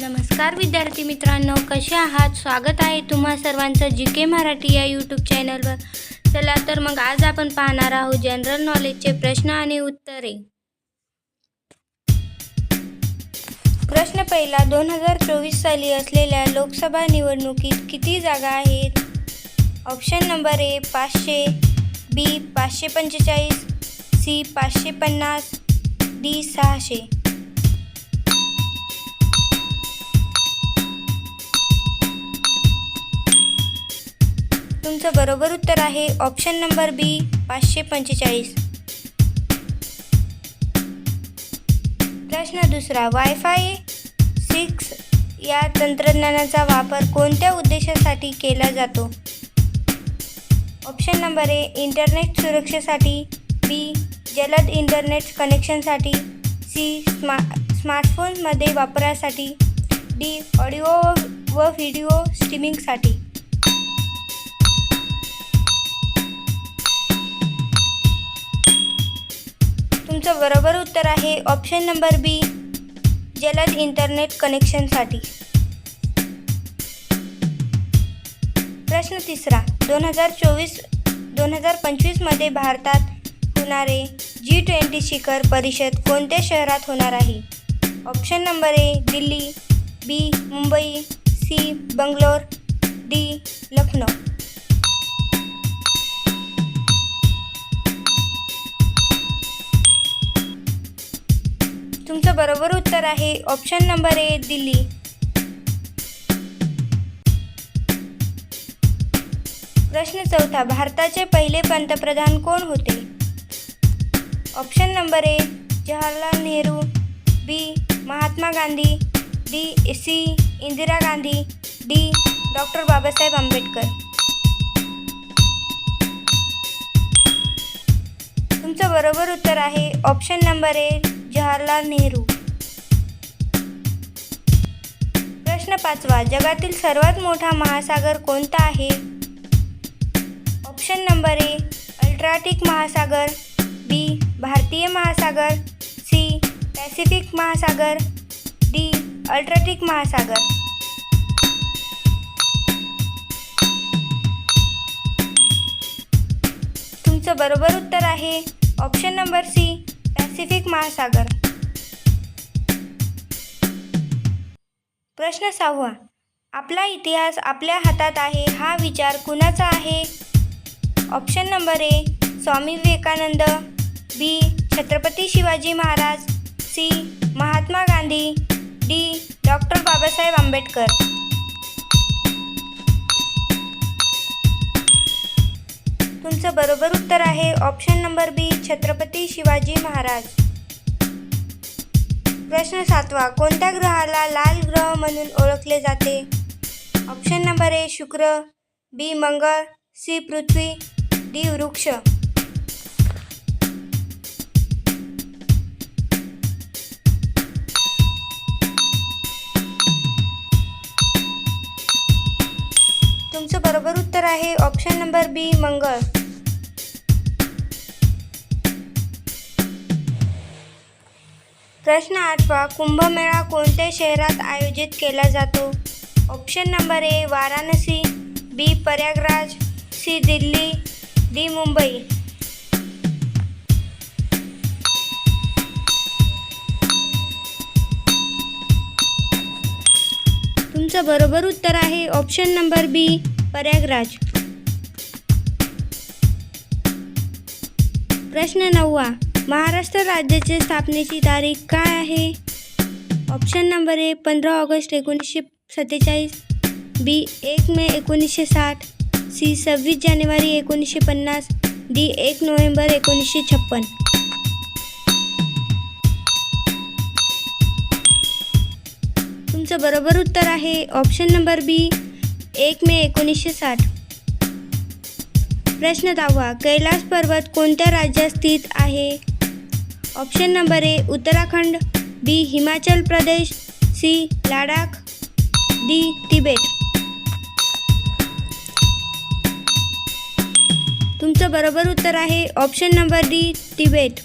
नमस्कार विद्यार्थी मित्रांनो कसे आहात? स्वागत आहे तुम्हा सर्वांचं जी के मराठी या यूट्यूब चॅनलवर चला तर मग आज आपण पाहणार आहोत जनरल नॉलेजचे प्रश्न आणि उत्तरे. प्रश्न पहिला दोन हजार चोवीस साली असलेल्या लोकसभा निवडणुकीत किती जागा आहेत? ऑप्शन नंबर ए पाचशे बी पाचशे पंचेचाळीस सी पाचशे पन्नास डी सहाशे. तुमचं बरोबर उत्तर आहे. ऑप्शन नंबर बी पाचशे पंचेचाळीस. प्रश्न दुसरा वायफाय सिक्स या तंत्रज्ञानाचा वापर कोणत्या उद्देशासाठी केला जातो? ऑप्शन नंबर ए इंटरनेट सुरक्षेसाठी. बी जलद इंटरनेट कनेक्शनसाठी सी स्मा स्मार्टफोनमध्ये वापरासाठी. डी ऑडिओ व व्हिडिओ स्ट्रीमिंगसाठी याचं बरोबर उत्तर आहे. ऑप्शन नंबर बी जलद इंटरनेट कनेक्शनसाठी प्रश्न तिसरा दोन हजार चोवीस दोन हजार पंचवीसमध्ये भारतात होणारे जी ट्वेंटी शिखर परिषद कोणत्या शहरात होणार आहे? Option number A Delhi B Mumbai C Bangalore D Lucknow. बरोबर उत्तर आहे. Option number A Delhi. प्रश्न चौथा भारताचे पहिले पंतप्रधान कोण होते? Option number A Jawaharlal Nehru B Mahatma Gandhi D C Indira Gandhi D doctor Babasaheb Ambedkar. तुमचं बरोबर उत्तर आहे. Option number A Jawaharlal Nehru. प्रश्न पाचवा जगातील सर्वात मोठा महासागर कोणता आहे? ऑप्शन नंबर ए अल्ट्राटिक महासागर बी भारतीय महासागर सी पॅसिफिक महासागर डी अल्ट्राटिक महासागर. तुमचं बरोबर उत्तर आहे. ऑप्शन नंबर सी पॅसिफिक महासागर. प्रश्न सहावा. आपला इतिहास आपल्या हातात आहे हा विचार कुणाचा आहे? Option number A Swami Vivekananda. B Chhatrapati Shivaji Maharaj. C Mahatma Gandhi. D doctor Babasaheb Ambedkar. तुमचं बरोबर उत्तर आहे option number B Chhatrapati Shivaji Maharaj. प्रश्न सातवा कोणत्या ग्रहाला लाल ग्रह म्हणून ओळखले जाते? ऑप्शन नंबर ए शुक्र बी मंगळ सी पृथ्वी डी वृक्ष. तुमचं बरोबर उत्तर आहे ऑप्शन नंबर बी मंगळ. प्रश्न आठवा कुंभमेळा कोणत्या शहरात आयोजित केला जातो? Option number A Varanasi B Prayagraj C Delhi D Mumbai. तुमचं बरोबर उत्तर आहे ऑप्शन नंबर बी प्रयागराज. प्रश्न नववा महाराष्ट्र राज्याच्या स्थापनेची तारीख काय आहे? ऑप्शन नंबर ए पंधरा ऑगस्ट एकोणीसशे सत्तेचाळीस. बी एक मे एकोणीसशे साठ. सी सव्वीस जानेवारी एकोणीसशे पन्नास. डी एक नोव्हेंबर एकोणीसशे छप्पन. तुमचं बरोबर उत्तर आहे. ऑप्शन नंबर बी एक मे एकोणीसशे साठ. प्रश्न दहावा कैलास पर्वत कोणत्या राज्यात स्थित आहे? Option number A Uttarakhand B Himachal Pradesh C Ladakh D Tibet. तुमचं बरोबर उत्तर आहे ऑप्शन नंबर डी तिबेट.